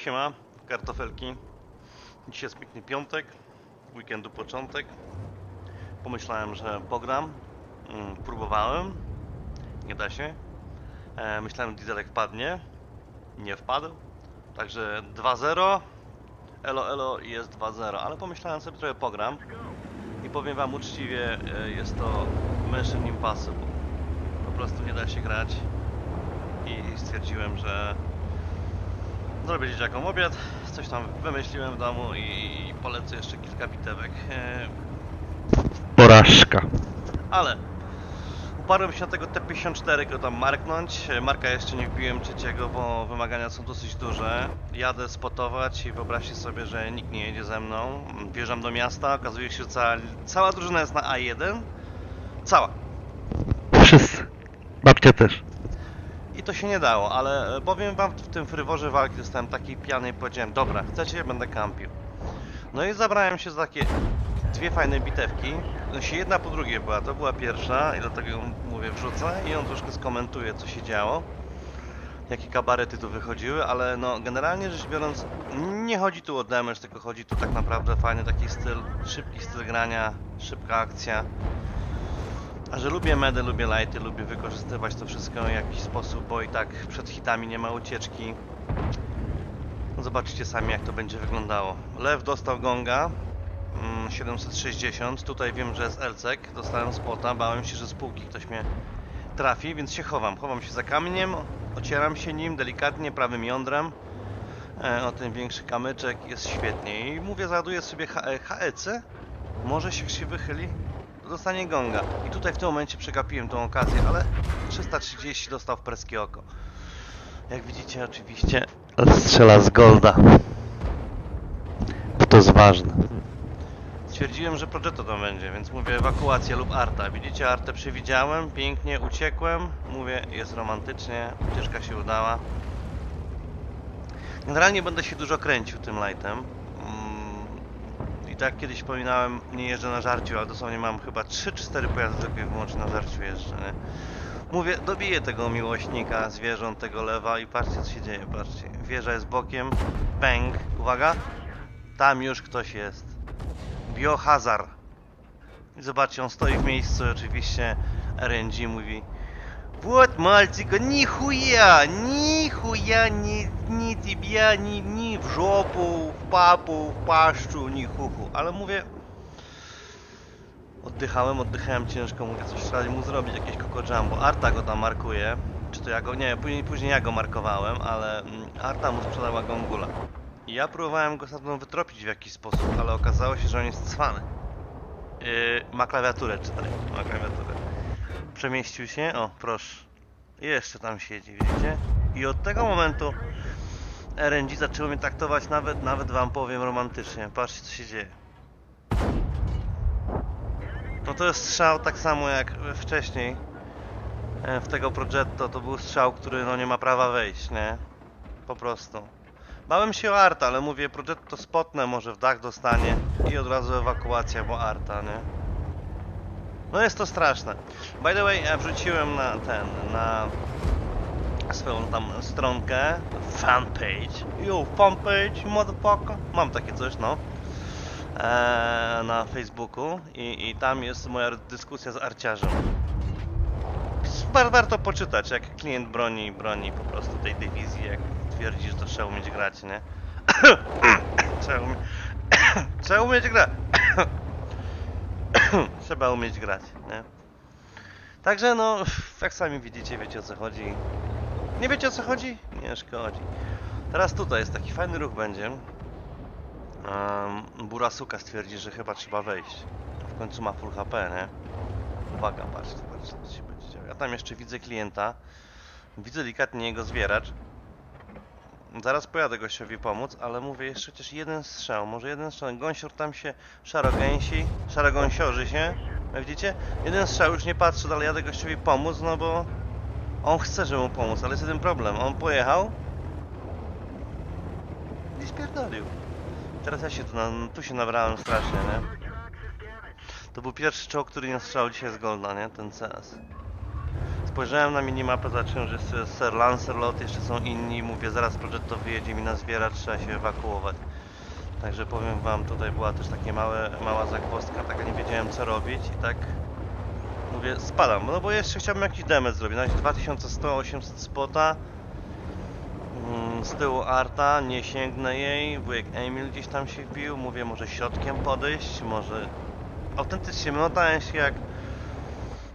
siema, kartofelki. Dzisiaj jest piękny piątek, weekendu początek. Pomyślałem, że pogram. Mm, Próbowałem, nie da się. E, myślałem, że dieselek wpadnie. Nie wpadł. Także 2-0. Elo, elo jest 2-0, ale pomyślałem sobie trochę pogram. I powiem wam uczciwie, e, jest to Mission Impossible. Po prostu nie da się grać. I stwierdziłem, że Zrobię dzieciakom obiad, coś tam wymyśliłem w domu i polecę jeszcze kilka bitewek. E, Porażka. Ale uparłem się na tego T54, go tam marknąć. E, Marka jeszcze nie wbiłem trzeciego, bo wymagania są dosyć duże. Jadę spotować i wyobraźcie sobie, że nikt nie jedzie ze mną. Wjeżdżam do miasta, okazuje się, że cała, cała drużyna jest na A1. Cała. Wszyscy. Babcia też. I to się nie dało, ale e, powiem wam, w tym fryworze walki zostałem taki pijany i powiedziałem, dobra, chcecie, będę kampił. No i zabrałem się za takie dwie fajne bitewki. No się jedna po drugiej była, to była pierwsza i dlatego mówię wrzucę i on troszkę skomentuje co się działo. Jakie kabarety tu wychodziły, ale no generalnie rzecz biorąc nie chodzi tu o damage, tylko chodzi tu tak naprawdę fajny taki styl, szybki styl grania, szybka akcja. A że lubię medy, lubię lighty, lubię wykorzystywać to wszystko w jakiś sposób, bo i tak przed hitami nie ma ucieczki. No Zobaczycie sami jak to będzie wyglądało. Lew dostał gonga. mm, 760. Tutaj wiem, że jest Elcek. Dostałem spota. Bałem się, że z półki ktoś mnie trafi, więc się chowam. Chowam się za kamieniem, ocieram się nim delikatnie prawym jądrem. E, o ten większy kamyczek jest świetnie. I mówię, załaduję sobie H- e, HEC. Może się wychyli dostanie gonga. I tutaj w tym momencie przegapiłem tą okazję, ale 330 dostał w preskie oko. Jak widzicie oczywiście Strzela z golda. To jest ważne. stwierdziłem, że Progetto to będzie, więc mówię ewakuacja lub arta. Widzicie, artę przewidziałem, pięknie uciekłem. Mówię, jest romantycznie, ucieczka się udała. Generalnie będę się dużo kręcił tym lightem Mm, I tak jak kiedyś wspominałem, nie jeżdżę na żarciu, ale dosłownie mam chyba 3 czy 4 pojazdy tylko i wyłącznie na żarciu jeżdżę, nie? Mówię, dobiję tego miłośnika zwierząt, tego lewa i patrzcie co się dzieje, patrzcie. Wieża jest bokiem, bang, uwaga, tam już ktoś jest. Biohazard. I zobaczcie, on stoi w miejscu, oczywiście RNG mówi Вот, мальчика, нихуя, нихуя ни, ни тебя, ни, ни в жопу, papu, paszczu, nichuchu. Ale mówię... Oddychałem, oddychałem ciężko, mówię coś trzeba mu zrobić, jakieś kokodżambo. Arta go tam markuje. Czy to ja go... Nie, później, później ja go markowałem, ale mm, Arta mu sprzedała gongula. I ja próbowałem go stamtąd wytropić w jakiś sposób, ale okazało się, że on jest cwany. Yy, ma klawiaturę, czytaj. Ma klawiaturę. Przemieścił się, o proszę. Jeszcze tam siedzi, wiecie? I od tego momentu RNG zaczęło mnie traktować nawet, nawet wam powiem romantycznie. Patrzcie co się dzieje. No to jest strzał tak samo jak wcześniej. e, W tego Progetto to był strzał, który no nie ma prawa wejść, nie? Po prostu. Bałem się o Arta, ale mówię, Progetto spotnę, może w dach dostanie i od razu ewakuacja, bo Arta, nie? No jest to straszne. By the way, ja wrzuciłem na ten, na swoją tam stronkę, fanpage. Yo, fanpage, motherfucker. Mam takie coś, no. Eee, na Facebooku i, i tam jest moja dyskusja z arciarzem. War, warto poczytać, jak klient broni, broni po prostu tej dywizji, jak twierdzi, że to trzeba umieć grać, nie? trzeba, umie... trzeba umieć grać. trzeba umieć grać, nie? Także no, jak sami widzicie, wiecie o co chodzi. Nie wiecie o co chodzi? Nie szkodzi. Teraz tutaj jest taki fajny ruch będzie. Um, Burasuka stwierdzi, że chyba trzeba wejść. W końcu ma full HP, nie? Uwaga, patrzcie, patrzcie, co się będzie działo. Ja tam jeszcze widzę klienta. Widzę delikatnie jego zwieracz. Zaraz pojadę gościowi pomóc, ale mówię jeszcze chociaż jeden strzał, może jeden strzał. Gąsior tam się szarogęsi, szarogąsiorzy się. Widzicie? Jeden strzał, już nie patrzę, ale jadę gościowi pomóc, no bo on chce, żeby mu pomóc, ale jest jeden problem. On pojechał i spierdolił. Teraz ja się tu, na, tu się nabrałem strasznie, nie? To był pierwszy czołg, który nie strzał dzisiaj z Golda, nie? Ten CS. Spojrzałem na minimapę, zobaczyłem, że jest Sir Lancelot, jeszcze są inni, mówię, zaraz Progetto wyjedzie mi na zwiera, trzeba się ewakuować. Także powiem wam, tutaj była też taka mała zagwozdka, taka nie wiedziałem co robić i tak mówię, spadam, no bo jeszcze chciałbym jakiś damage zrobić, na razie 2100, 800 spota. Mm, Z tyłu Arta, nie sięgnę jej, wujek Emil gdzieś tam się wbił, mówię może środkiem podejść, może... Autentycznie motałem się jak...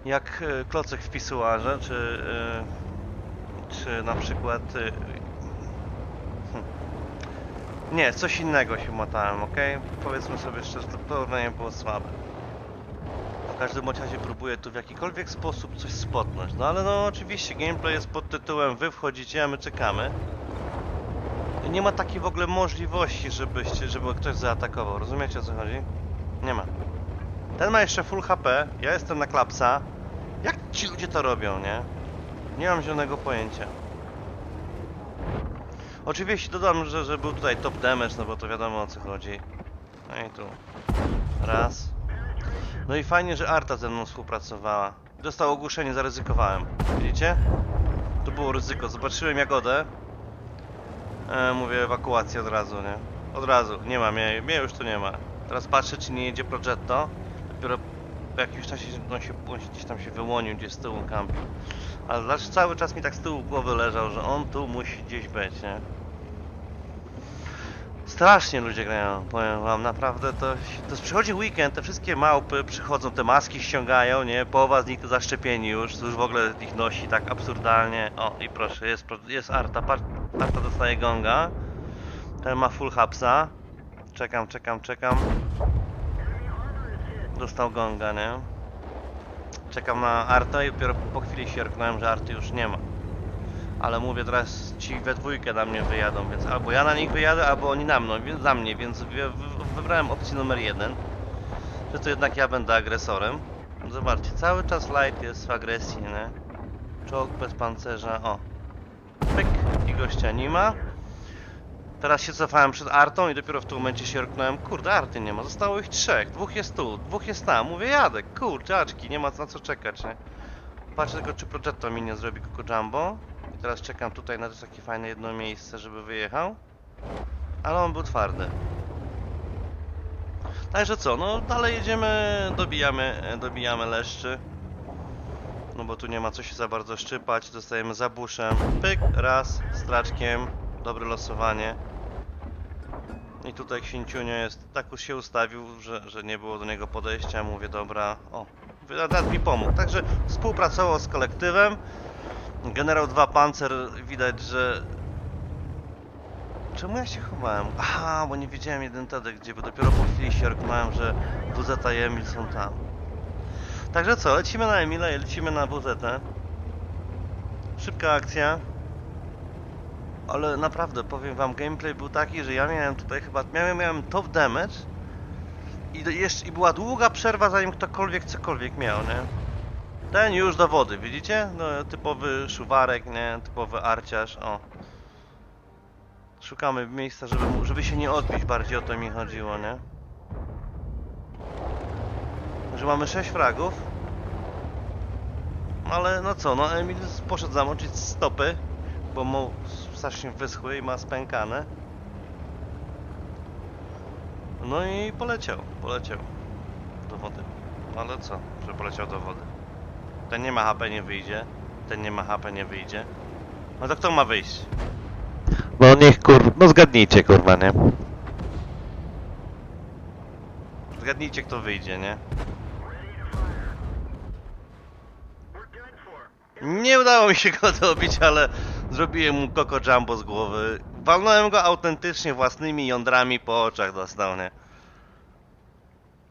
jak e, klocek w pisuarze, czy... e, czy na przykład... e, hmm. Nie, coś innego się motałem, ok? Powiedzmy sobie szczerze, to porównanie było słabe. W każdym razie próbuję tu w jakikolwiek sposób coś spotnąć. No ale no oczywiście gameplay jest pod tytułem wy wchodzicie, a my czekamy. I Nie ma takiej w ogóle możliwości, żebyście, żeby ktoś zaatakował. Rozumiecie o co chodzi? Nie ma. Ten ma jeszcze full HP, ja jestem na klapsa. Jak ci ludzie to robią, nie? Nie mam zielonego pojęcia. Oczywiście dodam, że, że był tutaj top damage, no bo to wiadomo o co chodzi. No i tu. Raz. No i fajnie, że Arta ze mną współpracowała. Dostał ogłoszenie, zaryzykowałem. Widzicie? To było ryzyko. Zobaczyłem Jagodę. E, mówię, ewakuacja od razu, nie? Od razu. Nie ma mnie, mnie już tu nie ma. Teraz patrzę, czy nie jedzie Progetto. Dopiero po jakimś czasie on, się, on gdzieś tam się wyłonił, gdzieś z tyłu kampił. Ale cały czas mi tak z tyłu głowy leżał, że on tu musi gdzieś być, nie? Strasznie ludzie grają, powiem wam, naprawdę to... To przychodzi weekend, te wszystkie małpy przychodzą, te maski ściągają, nie? Połowa z nich to zaszczepieni już, już w ogóle ich nosi tak absurdalnie. O, i proszę, jest, jest Arta, Arta dostaje gonga. Ten ma full hapsa. Czekam, czekam, czekam. Dostał gonga, nie? Czekam na Artę i dopiero po chwili się że Arty już nie ma. Ale mówię, teraz ci we dwójkę na mnie wyjadą, więc albo ja na nich wyjadę, albo oni na mną, za mnie, więc wy- wy- wybrałem opcję numer jeden. Że to jednak ja będę agresorem. Zobaczcie, cały czas light jest w agresji, nie? Czołg bez pancerza, o. Pyk, i gościa nie ma. Teraz się cofałem przed Artą i dopiero w tym momencie się rknąłem. Kurde, Arty nie ma, zostało ich trzech. Dwóch jest tu, dwóch jest tam. Mówię, jadę, kurczę, aczki, nie ma na co czekać, nie? Patrzę tylko, czy Progetto mi nie zrobi Coco Jumbo. Teraz czekam tutaj na to takie fajne jedno miejsce, żeby wyjechał. Ale on był twardy. Także co, no dalej jedziemy, dobijamy, dobijamy leszczy. No bo tu nie ma co się za bardzo szczypać, dostajemy za buszem. Pyk, raz, straczkiem, dobre losowanie. I tutaj księciunio jest, tak już się ustawił, że, że nie było do niego podejścia. Mówię, dobra, o, teraz mi pomógł. Także współpracował z kolektywem. Generał 2 Panzer widać, że... Czemu ja się chowałem? Aha, bo nie wiedziałem jeden wtedy gdzie, bo dopiero po chwili się rknąłem, że WZ i Emil są tam. Także co, lecimy na Emila i lecimy na WZ. Szybka akcja. Ale naprawdę, powiem wam, gameplay był taki, że ja miałem tutaj chyba, miałem, miałem top damage i, jeszcze, i była długa przerwa zanim ktokolwiek cokolwiek miał, nie? Ten już do wody, widzicie? No, typowy szuwarek, nie? Typowy arciarz, o. Szukamy miejsca, żeby, żeby się nie odbić, bardziej o to mi chodziło, nie? Że mamy 6 fragów. Ale no co, no Emil poszedł zamoczyć stopy, bo mu strasznie wyschły i ma spękane. No i poleciał, poleciał do wody. Ale co, że poleciał do wody? Ten nie ma HP, nie wyjdzie. Ten nie ma HP, nie wyjdzie. No to kto ma wyjść? No niech kur... No zgadnijcie kurwa, nie? Zgadnijcie kto wyjdzie, nie? Nie udało mi się go dobić, ale zrobiłem mu Coco Jumbo z głowy. Walnąłem go autentycznie własnymi jądrami po oczach dostał, nie?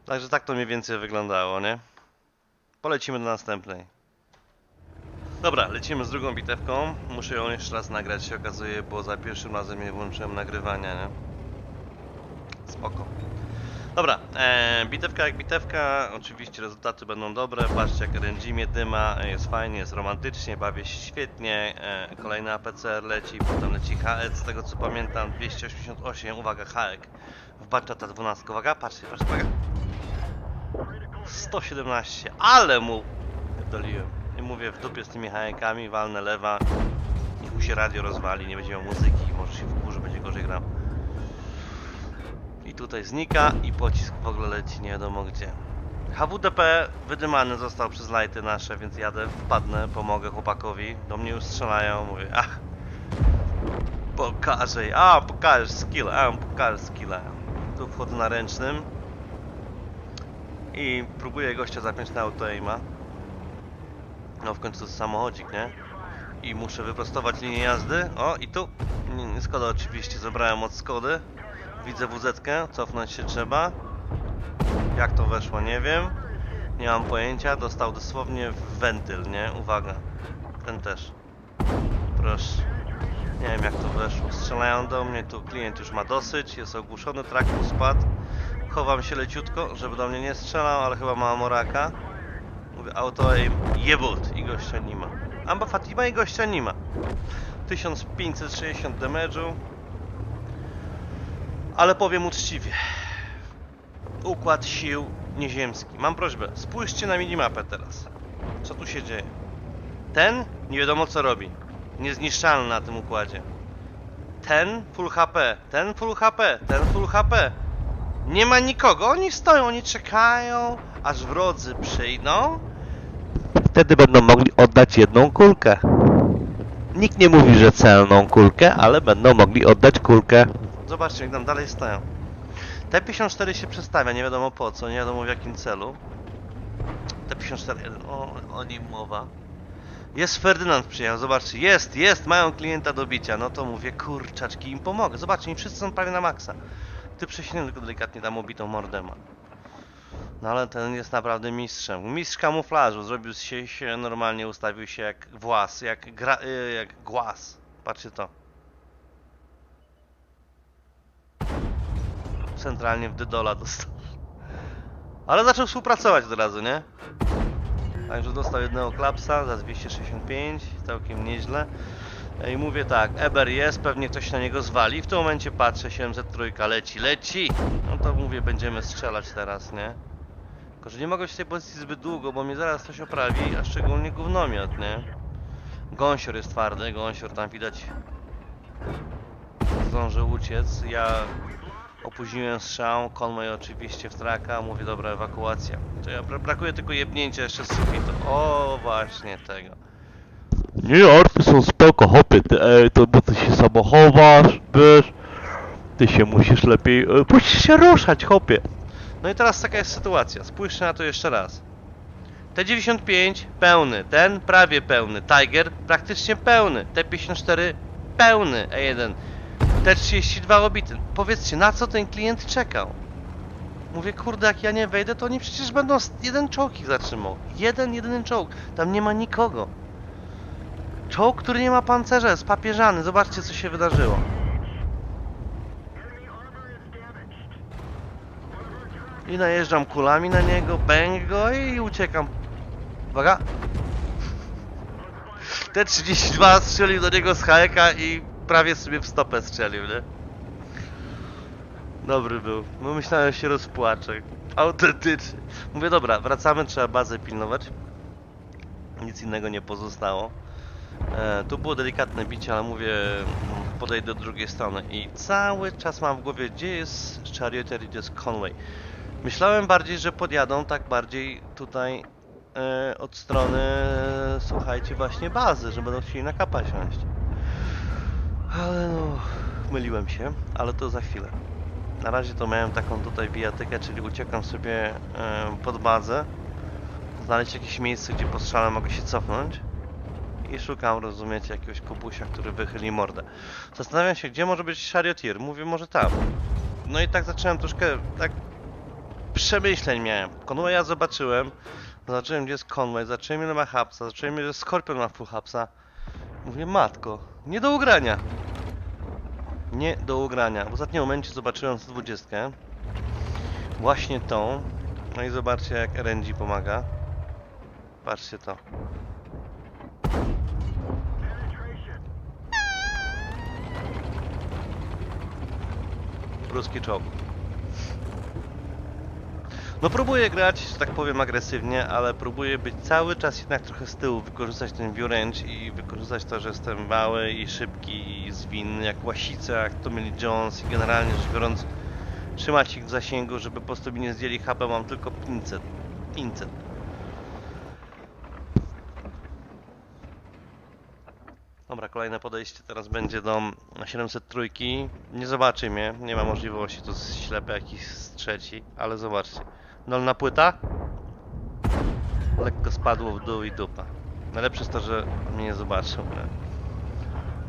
Także tak to mniej więcej wyglądało, nie? Polecimy do następnej. Dobra, lecimy z drugą bitewką. Muszę ją jeszcze raz nagrać, się okazuje, bo za pierwszym razem nie włączyłem nagrywania, nie? Spoko. Dobra, e, bitewka jak bitewka, oczywiście rezultaty będą dobre, patrzcie jak mnie dyma, jest fajnie, jest romantycznie, bawię się świetnie, e, kolejny APCR leci, potem leci HEC, z tego co pamiętam 288, uwaga HEC, w Batchata 12, uwaga, patrzcie, patrzcie, uwaga, 117, ale mu doliłem. I mówię, w dupie z tymi hajekami, walnę lewa. Niech mu się radio rozwali, nie będzie miał muzyki, może się wkurzy, będzie gorzej grał. I tutaj znika i pocisk w ogóle leci nie wiadomo gdzie. HWDP wydymany został przez lajty nasze, więc jadę, wpadnę, pomogę chłopakowi. Do mnie już strzelają, mówię, ach, pokażę, a pokażesz skill, a pokażesz skilla. Tu wchodzę na ręcznym i próbuję gościa zapiąć na autoaima. No w końcu samochodzik, nie? I muszę wyprostować linię jazdy. O, i tu. Skoda oczywiście zabrałem od Skody. Widzę wz cofnąć się trzeba. Jak to weszło, nie wiem. Nie mam pojęcia. Dostał dosłownie wentyl, nie? Uwaga. Ten też. Proszę. Nie wiem jak to weszło. Strzelają do mnie, tu klient już ma dosyć, jest ogłuszony, trak mu spadł. Chowam się leciutko, żeby do mnie nie strzelał, ale chyba ma moraka. Mówię auto aim, jebut i gościa nie ma. Amba Fatima i gościa nie ma. 1560 damage'u. Ale powiem uczciwie. Układ sił nieziemski. Mam prośbę, spójrzcie na minimapę teraz. Co tu się dzieje? Ten nie wiadomo co robi. Niezniszczalny na tym układzie. Ten full HP, ten full HP, ten full HP. Nie ma nikogo, oni stoją, oni czekają, aż wrodzy przyjdą. Wtedy będą mogli oddać jedną kulkę. Nikt nie mówi, że celną kulkę, ale będą mogli oddać kulkę. Zobaczcie, jak tam dalej stoją. T-54 się przestawia, nie wiadomo po co, nie wiadomo w jakim celu. T-54, o, o nim mowa. Jest Ferdynand przyjechał, zobaczcie, jest, jest, mają klienta do bicia. No to mówię, kurczaczki, im pomogę. Zobaczcie, oni wszyscy są prawie na maksa. Ty prześnięty tylko delikatnie tam obitą mordę ma. No ale ten jest naprawdę mistrzem. Mistrz kamuflażu, zrobił się, się normalnie, ustawił się jak włas, jak, gra, y, jak głaz. Patrzcie to. centralnie w Dydola dostał. Ale zaczął współpracować od razu, nie? Także dostał jednego klapsa za 265, całkiem nieźle. I mówię tak, Eber jest, pewnie ktoś na niego zwali. W tym momencie patrzę, 703 leci, leci! No to mówię, będziemy strzelać teraz, nie? Tylko, że nie mogę się w tej pozycji zbyt długo, bo mnie zaraz coś oprawi, a szczególnie gównomiot, nie? Gąsior jest twardy, gąsior tam widać zdąży uciec. Ja Opóźniłem strzał, Conway oczywiście w traka, mówię dobra ewakuacja. To ja bra brakuje tylko jebnięcia jeszcze z sufitu. O właśnie tego. Nie, arty są spoko, hopy, ty, ej, to bo ty się samochowasz, wiesz, ty się musisz lepiej, e, musisz się ruszać, hopie. No i teraz taka jest sytuacja. Spójrzcie na to jeszcze raz. T95 pełny, ten prawie pełny, Tiger praktycznie pełny, T54 pełny, E1, T32 obity. Powiedzcie, na co ten klient czekał? Mówię, kurde, jak ja nie wejdę, to oni przecież będą jeden czołg ich zatrzymał. Jeden, jedyny czołg. Tam nie ma nikogo. Czołg, który nie ma pancerza, jest papieżany. Zobaczcie, co się wydarzyło. I najeżdżam kulami na niego, bang go i uciekam. Uwaga. T32 strzelił do niego z hajeka i prawie sobie w stopę strzelił, nie? Dobry był. No myślałem, że się rozpłaczę. Autentycznie. Mówię, dobra, wracamy, trzeba bazę pilnować. Nic innego nie pozostało. E, tu było delikatne bicie, ale mówię, mm, podejdę do drugiej strony. I cały czas mam w głowie, gdzie jest Charioteer i gdzie jest Conway. Myślałem bardziej, że podjadą tak bardziej tutaj e, od strony, słuchajcie, właśnie bazy, że będą chcieli na kapa siąść. Ale no, myliłem się, ale to za chwilę. Na razie to miałem taką tutaj bijatykę, czyli uciekam sobie e, pod bazę, znaleźć jakieś miejsce, gdzie po strzale mogę się cofnąć i szukam, rozumiecie, jakiegoś kubusia, który wychyli mordę. Zastanawiam się, gdzie może być Charioteer. Mówię, może tam. No i tak zacząłem troszkę, tak przemyśleń miałem. Conwaya zobaczyłem, zobaczyłem gdzie jest Conway, zobaczyłem ile ma hapsa, zobaczyłem ile Scorpion ma full hapsa. Mówię, matko, nie do ugrania. Nie do ugrania. W ostatnim momencie zobaczyłem 120. Właśnie tą. No i zobaczcie jak RNG pomaga. Patrzcie to. Ruski czołg. No próbuję grać, że tak powiem, agresywnie, ale próbuję być cały czas jednak trochę z tyłu, wykorzystać ten view range i wykorzystać to, że jestem mały i szybki i zwinny, jak łasica, jak to mieli Jones i generalnie rzecz biorąc trzymać ich w zasięgu, żeby po prostu mi nie zdjęli HP, mam tylko 500. 500. kolejne podejście teraz będzie do 703. Nie zobaczy mnie, nie ma możliwości, to jest ślepy jakiś z trzeci, ale zobaczcie. Dolna płyta. Lekko spadło w dół i dupa. Najlepsze jest to, że mnie nie zobaczył.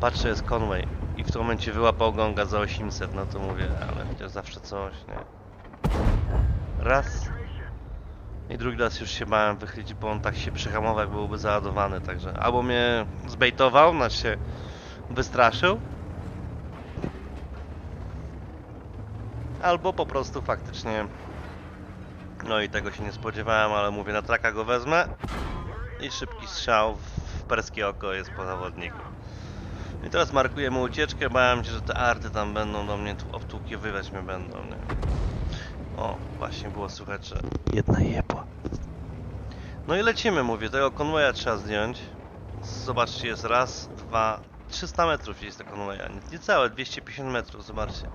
Patrzę, jest Conway i w tym momencie wyłapał gonga za 800, no to mówię, ale chociaż zawsze coś, nie? Raz. I drugi raz już się bałem wychylić, bo on tak się przyhamował, jak byłby załadowany, także albo mnie zbejtował, znaczy się wystraszył, albo po prostu faktycznie no i tego się nie spodziewałem, ale mówię, na traka go wezmę i szybki strzał w perskie oko jest po zawodniku. I teraz markujemy ucieczkę, bałem się, że te arty tam będą do mnie tu obtłukiwywać mnie będą, nie? O, właśnie było słychać, że Jedna jebła. no i lecimy, mówię, tego konwoja trzeba zdjąć. Zobaczcie, jest raz, dwa, 300 metrów jest tego konwoja. Niecałe 250 metrów, zobaczcie.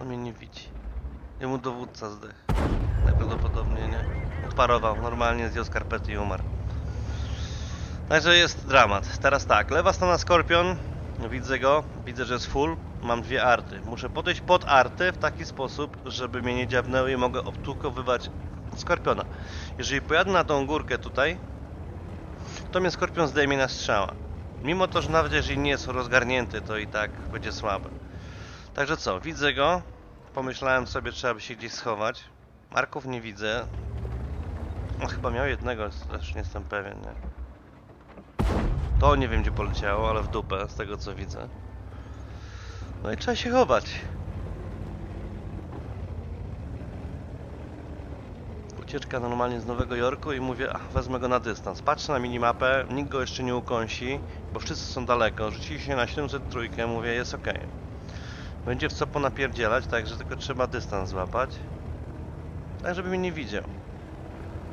On mnie nie widzi. Jemu dowódca zdech. Najprawdopodobniej nie. Odparował, normalnie zdjął skarpety i umarł. Także jest dramat. Teraz tak, lewa strona Skorpion. Widzę go, widzę, że jest full. Mam dwie arty. Muszę podejść pod arty w taki sposób, żeby mnie nie dziabnęły i mogę obtłukowywać Skorpiona. Jeżeli pojadę na tą górkę tutaj, to mnie Skorpion zdejmie na strzała. Mimo to, że nawet jeżeli nie jest rozgarnięty, to i tak będzie słaby. Także co, widzę go. Pomyślałem sobie, trzeba by się gdzieś schować. Marków nie widzę. No chyba miał jednego, też nie jestem pewien, nie? To nie wiem gdzie poleciało, ale w dupę z tego co widzę. No i trzeba się chować. Ucieczka normalnie z Nowego Jorku i mówię, ach, wezmę go na dystans. Patrzę na minimapę, nikt go jeszcze nie ukąsi, bo wszyscy są daleko. Rzucili się na 703, mówię, jest ok. Będzie w co ponapierdzielać, także tylko trzeba dystans złapać. Tak, żeby mnie nie widział.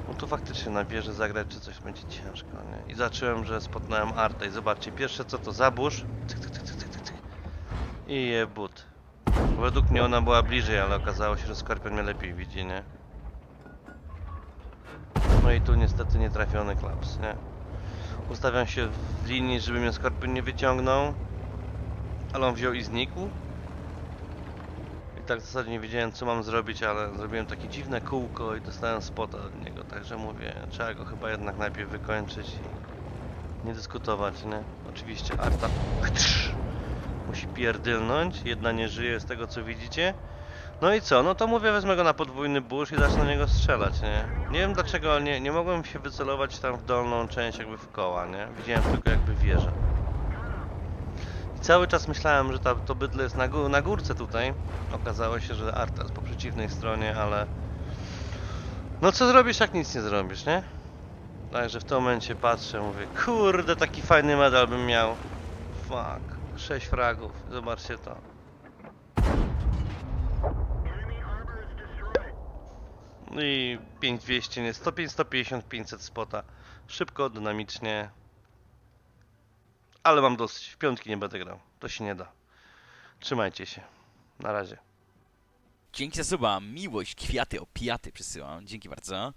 No tu faktycznie na wieży zagrać czy coś będzie ciężko, nie? I zacząłem, że spotnąłem artę i zobaczcie, pierwsze co to cyk, cyk, cyk. I je but. Według mnie ona była bliżej, ale okazało się, że skorpion mnie lepiej widzi, nie? No i tu niestety nietrafiony klaps, nie? Ustawiam się w linii, żeby mnie skorpion nie wyciągnął. Ale on wziął i znikł. I tak w zasadzie nie wiedziałem co mam zrobić, ale zrobiłem takie dziwne kółko i dostałem spota od niego, także mówię, trzeba go chyba jednak najpierw wykończyć i nie dyskutować, nie? Oczywiście Arta musi pierdylnąć, jedna nie żyje z tego co widzicie. No i co? No to mówię, wezmę go na podwójny burz i zacznę na niego strzelać, nie? Nie wiem dlaczego, ale nie, nie mogłem się wycelować tam w dolną część jakby w koła, nie? Widziałem tylko jakby wieżę. I cały czas myślałem, że ta, to bydle jest na, na górce tutaj. Okazało się, że Arta jest po przeciwnej stronie, ale... No co zrobisz, jak nic nie zrobisz, nie? Także w tym momencie patrzę, mówię, kurde, taki fajny medal bym miał. Fuck, 6 fragów, zobaczcie to. No i 5200, nie, 105, 150, 500 spota. Szybko, dynamicznie. Ale mam dosyć, w piątki nie będę grał. To się nie da. Trzymajcie się. Na razie. Dzięki za suba, miłość, kwiaty, opiaty przesyłam. Dzięki bardzo.